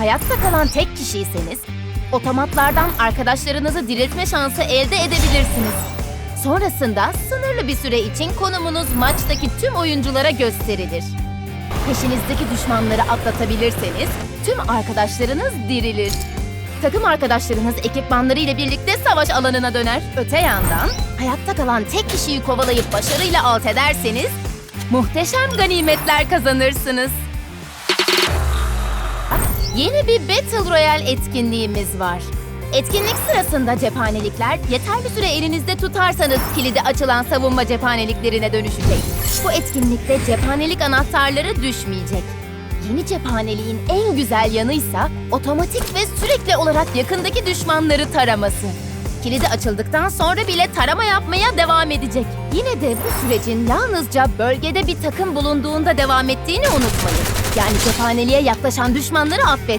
hayatta kalan tek kişiyseniz, otomatlardan arkadaşlarınızı diriltme şansı elde edebilirsiniz. Sonrasında sınırlı bir süre için konumunuz maçtaki tüm oyunculara gösterilir. Peşinizdeki düşmanları atlatabilirseniz tüm arkadaşlarınız dirilir. Takım arkadaşlarınız ekipmanları ile birlikte savaş alanına döner. Öte yandan hayatta kalan tek kişiyi kovalayıp başarıyla alt ederseniz muhteşem ganimetler kazanırsınız. Yeni bir Battle Royale etkinliğimiz var. Etkinlik sırasında cephanelikler yeterli süre elinizde tutarsanız kilidi açılan savunma cephaneliklerine dönüşecek. Bu etkinlikte cephanelik anahtarları düşmeyecek. Yeni cephaneliğin en güzel yanıysa otomatik ve sürekli olarak yakındaki düşmanları taraması. Kilidi açıldıktan sonra bile tarama yapmaya devam edecek. Yine de bu sürecin yalnızca bölgede bir takım bulunduğunda devam ettiğini unutmayın. Yani cephaneliğe yaklaşan düşmanları affetmeyin.